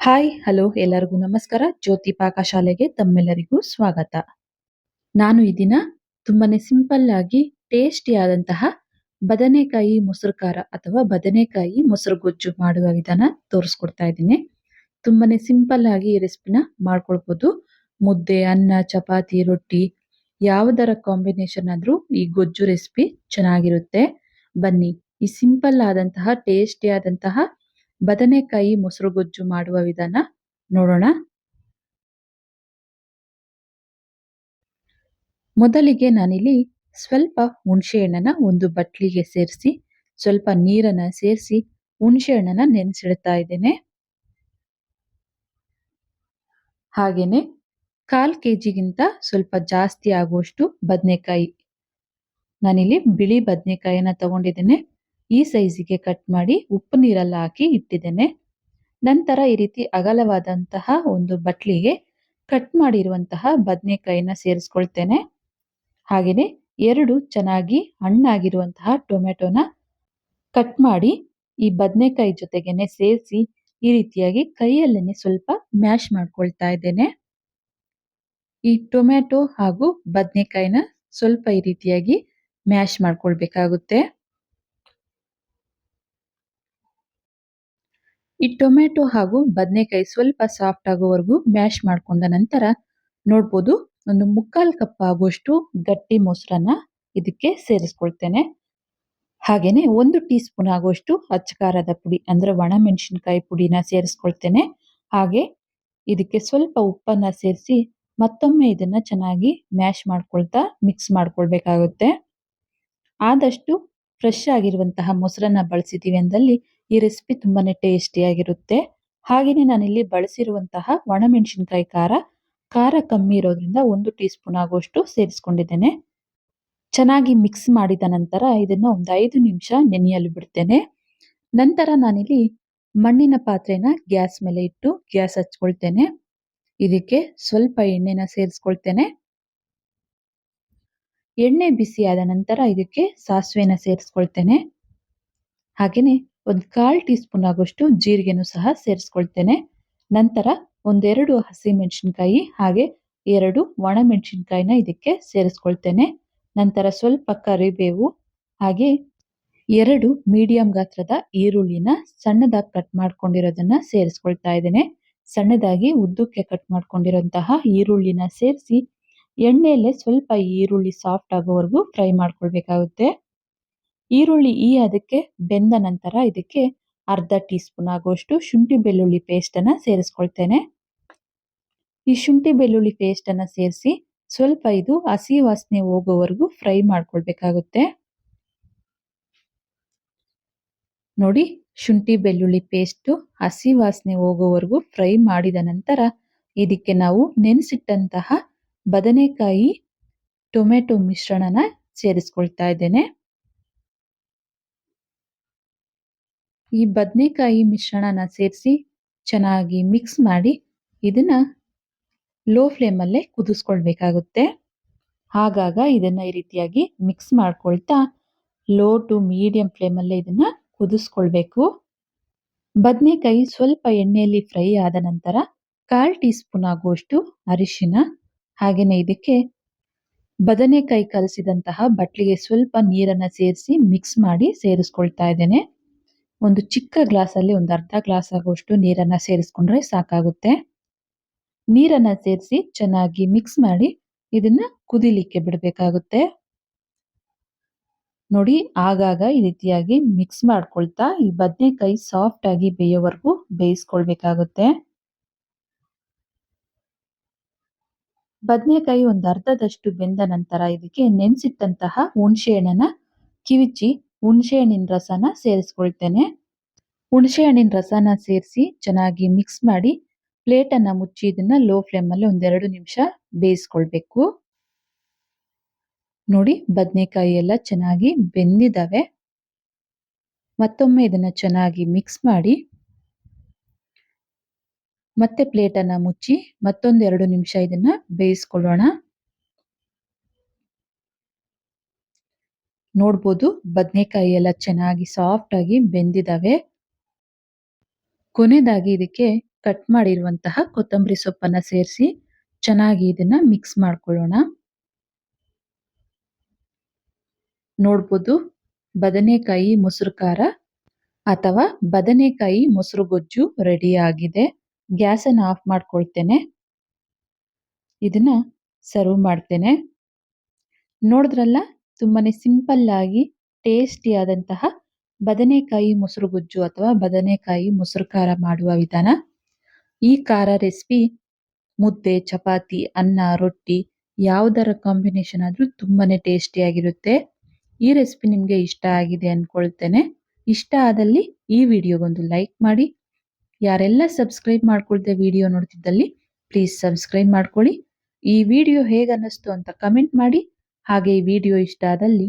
Hi hello ಎಲ್ಲರಿಗೂ ನಮಸ್ಕಾರ. ಜ್ಯೋತಿ ಪಾಕಶಾಲೆಗೆ ತಮ್ಮೆಲ್ಲರಿಗೂ ಸ್ವಾಗತ. ನಾನು ಈ ದಿನ ತುಂಬಾನೇ ಸಿಂಪಲ್ ಆಗಿ ಟೇಸ್ಟಿ ಆದಂತಹ ಬದನೆಕಾಯಿ ಮೊಸರು ಖಾರ ಅಥವಾ ಬದನೆಕಾಯಿ ಮೊಸರು ಗೊಜ್ಜು ಮಾಡುವ ವಿಧಾನ ತೋರಿಸ್ಕೊಡ್ತಾ ಇದ್ದೀನಿ. ತುಂಬಾನೇ ಸಿಂಪಲ್ ಆಗಿ ಈ ರೆಸಿಪಿನ ಮಾಡ್ಕೊಳ್ಬೋದು. ಮುದ್ದೆ, ಅನ್ನ, ಚಪಾತಿ, ರೊಟ್ಟಿ ಯಾವುದರ ಕಾಂಬಿನೇಷನ್ ಆದ್ರೂ ಈ ಗೊಜ್ಜು ರೆಸಿಪಿ ಚೆನ್ನಾಗಿರುತ್ತೆ. ಬನ್ನಿ ಈ ಸಿಂಪಲ್ ಆದಂತಹ ಟೇಸ್ಟಿ ಆದಂತಹ ಬದನೆಕಾಯಿ ಮೊಸರು ಗೊಜ್ಜು ಮಾಡುವ ವಿಧಾನ ನೋಡೋಣ. ಮೊದಲಿಗೆ ನಾನಿಲ್ಲಿ ಸ್ವಲ್ಪ ಹುಣಸೆಹಣ್ಣನ ಒಂದು ಬಟ್ಲಿಗೆ ಸೇರಿಸಿ, ಸ್ವಲ್ಪ ನೀರನ್ನ ಸೇರಿಸಿ ಹುಣಸೆಹಣ್ಣನ ನೆನೆಸಿಡ್ತಾ ಇದ್ದೇನೆ. ಹಾಗೇನೆ ಕಾಲ್ ಕೆಜಿಗಿಂತ ಸ್ವಲ್ಪ ಜಾಸ್ತಿ ಆಗುವಷ್ಟು ಬದನೆಕಾಯಿ. ನಾನಿಲ್ಲಿ ಬಿಳಿ ಬದನೆಕಾಯಿನ ತಗೊಂಡಿದ್ದೇನೆ. ಈ ಸೈಜಿಗೆ ಕಟ್ ಮಾಡಿ ಉಪ್ಪು ನೀರಲ್ಲಿ ಹಾಕಿ ಇಟ್ಟಿದ್ದೇನೆ. ನಂತರ ಈ ರೀತಿ ಅಗಲವಾದಂತಹ ಒಂದು ಬಟ್ಲಿಗೆ ಕಟ್ ಮಾಡಿರುವಂತಹ ಬದನೆಕಾಯಿನ ಸೇರಿಸ್ಕೊಳ್ತೇನೆ. ಹಾಗೆಯೇ ಎರಡು ಚೆನ್ನಾಗಿ ಹಣ್ಣಾಗಿರುವಂತಹ ಟೊಮೆಟೊನ ಕಟ್ ಮಾಡಿ ಈ ಬದನೆಕಾಯಿ ಜೊತೆಗೇನೆ ಸೇರಿಸಿ ಈ ರೀತಿಯಾಗಿ ಕೈಯಲ್ಲೇನೆ ಸ್ವಲ್ಪ ಮ್ಯಾಶ್ ಮಾಡ್ಕೊಳ್ತಾ ಇದ್ದೇನೆ. ಈ ಟೊಮೆಟೊ ಹಾಗೂ ಬದನೆಕಾಯಿನ ಸ್ವಲ್ಪ ಈ ರೀತಿಯಾಗಿ ಮ್ಯಾಶ್ ಮಾಡ್ಕೊಳ್ಬೇಕಾಗುತ್ತೆ. ಈ ಟೊಮೆಟೊ ಹಾಗೂ ಬದನೆಕಾಯಿ ಸ್ವಲ್ಪ ಸಾಫ್ಟ್ ಆಗೋವರೆಗೂ ಮ್ಯಾಶ್ ಮಾಡ್ಕೊಂಡ ನಂತರ ನೋಡ್ಬೋದು ಒಂದು ಮುಕ್ಕಾಲು ಕಪ್ ಆಗುವಷ್ಟು ಗಟ್ಟಿ ಮೊಸರನ್ನ ಇದಕ್ಕೆ ಸೇರಿಸ್ಕೊಳ್ತೇನೆ. ಹಾಗೆಯೇ ಒಂದು ಟೀ ಸ್ಪೂನ್ ಆಗುವಷ್ಟು ಅಚ್ಚಕಾರದ ಪುಡಿ ಅಂದ್ರೆ ಒಣ ಮೆಣಸಿನ್ಕಾಯಿ ಪುಡಿನ ಸೇರಿಸ್ಕೊಳ್ತೇನೆ. ಹಾಗೆ ಇದಕ್ಕೆ ಸ್ವಲ್ಪ ಉಪ್ಪನ್ನ ಸೇರಿಸಿ ಮತ್ತೊಮ್ಮೆ ಇದನ್ನ ಚೆನ್ನಾಗಿ ಮ್ಯಾಶ್ ಮಾಡ್ಕೊಳ್ತಾ ಮಿಕ್ಸ್ ಮಾಡ್ಕೊಳ್ಬೇಕಾಗುತ್ತೆ. ಆದಷ್ಟು ಫ್ರೆಶ್ ಆಗಿರುವಂತಹ ಮೊಸರನ್ನ ಬಳಸಿದ್ದೀವಿ ಅಂದಲ್ಲಿ ಈ ರೆಸಿಪಿ ತುಂಬಾನೇ ಟೇಸ್ಟಿಯಾಗಿರುತ್ತೆ ಹಾಗೆಯೇ ನಾನಿಲ್ಲಿ ಬಳಸಿರುವಂತಹ ಒಣಮೆಣಸಿನಕಾಯಿ ಖಾರ ಖಾರ ಕಮ್ಮಿ ಇರೋದ್ರಿಂದ ಒಂದು ಟೀ ಸ್ಪೂನ್ ಆಗುವಷ್ಟು ಸೇರಿಸ್ಕೊಂಡಿದ್ದೇನೆ. ಚೆನ್ನಾಗಿ ಮಿಕ್ಸ್ ಮಾಡಿದ ನಂತರ ಇದನ್ನ ಒಂದು ಐದು ನಿಮಿಷ ನೆನೆಯಲು ಬಿಡ್ತೇನೆ. ನಂತರ ನಾನಿಲ್ಲಿ ಮಣ್ಣಿನ ಪಾತ್ರೆನ ಗ್ಯಾಸ್ ಮೇಲೆ ಇಟ್ಟು ಗ್ಯಾಸ್ ಹಚ್ಕೊಳ್ತೇನೆ. ಇದಕ್ಕೆ ಸ್ವಲ್ಪ ಎಣ್ಣೆನ ಸೇರಿಸ್ಕೊಳ್ತೇನೆ. ಎಣ್ಣೆ ಬಿಸಿ ಆದ ನಂತರ ಇದಕ್ಕೆ ಸಾಸಿವೆನ ಸೇರಿಸ್ಕೊಳ್ತೇನೆ. ಹಾಗೆಯೇ ಒಂದು ಕಾಲ್ ಟೀ ಸ್ಪೂನ್ ಆಗುವಷ್ಟು ಜೀರಿಗೆನೂ ಸಹ ಸೇರಿಸ್ಕೊಳ್ತೇನೆ. ನಂತರ ಒಂದೆರಡು ಹಸಿ ಮೆಣಸಿನ್ಕಾಯಿ ಹಾಗೆ ಎರಡು ಒಣ ಮೆಣಸಿನ್ಕಾಯಿನ ಇದಕ್ಕೆ ಸೇರಿಸ್ಕೊಳ್ತೇನೆ. ನಂತರ ಸ್ವಲ್ಪ ಕರಿಬೇವು ಹಾಗೆ ಎರಡು ಮೀಡಿಯಂ ಗಾತ್ರದ ಈರುಳ್ಳಿನ ಸಣ್ಣದಾಗಿ ಕಟ್ ಮಾಡ್ಕೊಂಡಿರೋದನ್ನ ಸೇರಿಸ್ಕೊಳ್ತಾ ಇದ್ದೇನೆ. ಸಣ್ಣದಾಗಿ ಉದ್ದಕ್ಕೆ ಕಟ್ ಮಾಡ್ಕೊಂಡಿರೋಂತಹ ಈರುಳ್ಳಿನ ಸೇರಿಸಿ ಎಣ್ಣೆಯಲ್ಲೇ ಸ್ವಲ್ಪ ಈರುಳ್ಳಿ ಸಾಫ್ಟ್ ಆಗೋವರೆಗೂ ಫ್ರೈ ಮಾಡ್ಕೊಳ್ಬೇಕಾಗುತ್ತೆ. ಈರುಳ್ಳಿ ಈ ಅದಕ್ಕೆ ಬೆಂದ ನಂತರ ಇದಕ್ಕೆ ಅರ್ಧ ಟೀ ಸ್ಪೂನ್ ಆಗುವಷ್ಟು ಶುಂಠಿ ಬೆಳ್ಳುಳ್ಳಿ ಪೇಸ್ಟ್ ಅನ್ನ ಸೇರಿಸ್ಕೊಳ್ತೇನೆ. ಈ ಶುಂಠಿ ಬೆಳ್ಳುಳ್ಳಿ ಪೇಸ್ಟ್ ಅನ್ನ ಸೇರಿಸಿ ಸ್ವಲ್ಪ ಇದು ಹಸಿ ವಾಸನೆ ಹೋಗೋವರೆಗೂ ಫ್ರೈ ಮಾಡ್ಕೊಳ್ಬೇಕಾಗುತ್ತೆ. ನೋಡಿ ಶುಂಠಿ ಬೆಳ್ಳುಳ್ಳಿ ಪೇಸ್ಟ್ ಹಸಿ ವಾಸನೆ ಹೋಗೋವರೆಗೂ ಫ್ರೈ ಮಾಡಿದ ನಂತರ ಇದಕ್ಕೆ ನಾವು ನೆನೆಸಿಟ್ಟಂತಹ ಬದನೆಕಾಯಿ ಟೊಮೆಟೊ ಮಿಶ್ರಣನ ಸೇರಿಸ್ಕೊಳ್ತಾ ಇದ್ದೇನೆ. ಈ ಬದನೆಕಾಯಿ ಮಿಶ್ರಣನ ಸೇರಿಸಿ ಚೆನ್ನಾಗಿ ಮಿಕ್ಸ್ ಮಾಡಿ ಇದನ್ನ ಲೋ ಫ್ಲೇಮಲ್ಲೇ ಕುದಿಸ್ಕೊಳ್ಬೇಕಾಗುತ್ತೆ. ಹಾಗಾಗ ಇದನ್ನ ಈ ರೀತಿಯಾಗಿ ಮಿಕ್ಸ್ ಮಾಡ್ಕೊಳ್ತಾ ಲೋ ಟು ಮೀಡಿಯಂ ಫ್ಲೇಮಲ್ಲೇ ಇದನ್ನ ಕುದಿಸ್ಕೊಳ್ಬೇಕು. ಬದನೆಕಾಯಿ ಸ್ವಲ್ಪ ಎಣ್ಣೆಯಲ್ಲಿ ಫ್ರೈ ಆದ ನಂತರ ಕಾಲ್ ಟೀ ಸ್ಪೂನ್ ಆಗುವಷ್ಟು ಅರಿಶಿನ ಹಾಗೆಯೇ ಇದಕ್ಕೆ ಬದನೆಕಾಯಿ ಕಲಸಿದಂತಹ ಬಟ್ಲಿಗೆ ಸ್ವಲ್ಪ ನೀರನ್ನ ಸೇರಿಸಿ ಮಿಕ್ಸ್ ಮಾಡಿ ಸೇರಿಸ್ಕೊಳ್ತಾ ಇದ್ದೇನೆ. ಒಂದು ಚಿಕ್ಕ ಗ್ಲಾಸಲ್ಲಿ ಒಂದು ಅರ್ಧ ಗ್ಲಾಸ್ ಆಗುವಷ್ಟು ನೀರನ್ನ ಸೇರಿಸ್ಕೊಂಡ್ರೆ ಸಾಕಾಗುತ್ತೆ. ನೀರನ್ನ ಸೇರಿಸಿ ಚೆನ್ನಾಗಿ ಮಿಕ್ಸ್ ಮಾಡಿ ಇದನ್ನ ಕುದಿಲಿಕ್ಕೆ ಬಿಡಬೇಕಾಗುತ್ತೆ. ನೋಡಿ, ಆಗಾಗ ಈ ರೀತಿಯಾಗಿ ಮಿಕ್ಸ್ ಮಾಡ್ಕೊಳ್ತಾ ಈ ಬದನೆಕಾಯಿ ಸಾಫ್ಟ್ ಆಗಿ ಬೇಯೋವರೆಗೂ ಬೇಯಿಸ್ಕೊಳ್ಬೇಕಾಗುತ್ತೆ. ಬದನೆಕಾಯಿ ಒಂದು ಅರ್ಧದಷ್ಟು ಬೆಂದ ನಂತರ ಇದಕ್ಕೆ ನೆನೆಸಿಟ್ಟಂತಹ ಹುಣಸೆ ಹಣ್ಣನ್ನ ಕಿವಿಚಿ ಹುಣಸೆ ಹಣ್ಣಿನ ರಸನ ಸೇರಿಸ್ಕೊಳ್ತೇನೆ. ಹುಣಸೆ ಹಣ್ಣಿನ ರಸನ ಸೇರಿಸಿ ಚೆನ್ನಾಗಿ ಮಿಕ್ಸ್ ಮಾಡಿ ಪ್ಲೇಟ್ ಅನ್ನ ಮುಚ್ಚಿ ಇದನ್ನ ಲೋ ಫ್ಲೇಮ್ ಅಲ್ಲಿ ಒಂದೆರಡು ನಿಮಿಷ ಬೇಯಿಸ್ಕೊಳ್ಬೇಕು. ನೋಡಿ ಬದನೆಕಾಯಿ ಎಲ್ಲ ಚೆನ್ನಾಗಿ ಬೆಂದಿದ್ದಾವೆ ಮತ್ತೊಮ್ಮೆ ಇದನ್ನ ಚೆನ್ನಾಗಿ ಮಿಕ್ಸ್ ಮಾಡಿ ಮತ್ತೆ ಪ್ಲೇಟ್ ಅನ್ನ ಮುಚ್ಚಿ ಮತ್ತೊಂದು ಎರಡು ನಿಮಿಷ ಇದನ್ನ ಬೇಯಿಸ್ಕೊಳ್ಳೋಣ. ನೋಡ್ಬೋದು ಬದನೆಕಾಯಿ ಎಲ್ಲ ಚೆನ್ನಾಗಿ ಸಾಫ್ಟ್ ಆಗಿ ಬೆಂದಿದಾವೆ. ಕೊನೆಯದಾಗಿ ಇದಕ್ಕೆ ಕಟ್ ಮಾಡಿರುವಂತಹ ಕೊತ್ತಂಬರಿ ಸೊಪ್ಪನ್ನ ಸೇರಿಸಿ ಚೆನ್ನಾಗಿ ಇದನ್ನ ಮಿಕ್ಸ್ ಮಾಡ್ಕೊಳ್ಳೋಣ. ನೋಡ್ಬೋದು ಬದನೆಕಾಯಿ ಮೊಸರು ಖಾರ ಅಥವಾ ಬದನೆಕಾಯಿ ಮೊಸರು ಗೊಜ್ಜು ರೆಡಿ ಆಗಿದೆ. ಗ್ಯಾಸನ್ನು ಆಫ್ ಮಾಡ್ಕೊಳ್ತೇನೆ. ಇದನ್ನ ಸರ್ವ್ ಮಾಡ್ತೇನೆ. ನೋಡಿದ್ರಲ್ಲ, ತುಂಬಾನೇ ಸಿಂಪಲ್ ಆಗಿ ಟೇಸ್ಟಿ ಆದಂತಹ ಬದನೆಕಾಯಿ ಮೊಸರು ಗೊಜ್ಜು ಅಥವಾ ಬದನೆಕಾಯಿ ಮೊಸರು ಖಾರ ಮಾಡುವ ವಿಧಾನ. ಈ ಖಾರ ರೆಸಿಪಿ ಮುದ್ದೆ, ಚಪಾತಿ, ಅನ್ನ, ರೊಟ್ಟಿ ಯಾವುದರ ಕಾಂಬಿನೇಷನ್ ಆದ್ರೂ ತುಂಬಾನೇ ಟೇಸ್ಟಿಯಾಗಿರುತ್ತೆ ಈ ರೆಸಿಪಿ ನಿಮಗೆ ಇಷ್ಟ ಆಗಿದೆ ಅಂದ್ಕೊಳ್ತೇನೆ ಇಷ್ಟ ಆದಲ್ಲಿ ಈ ವಿಡಿಯೋಗೊಂದು ಲೈಕ್ ಮಾಡಿ. ಯಾರೆಲ್ಲ ಸಬ್ಸ್ಕ್ರೈಬ್ ಮಾಡ್ಕೊಳ್ದೆ ವಿಡಿಯೋ ನೋಡ್ತಿದ್ದಲ್ಲಿ ಪ್ಲೀಸ್ ಸಬ್ಸ್ಕ್ರೈಬ್ ಮಾಡ್ಕೊಳ್ಳಿ. ಈ ವಿಡಿಯೋ ಹೇಗೆ ಅನ್ನಿಸ್ತು ಅಂತ ಕಮೆಂಟ್ ಮಾಡಿ. ಹಾಗೆ ಈ ವಿಡಿಯೋ ಇಷ್ಟ ಆದಲ್ಲಿ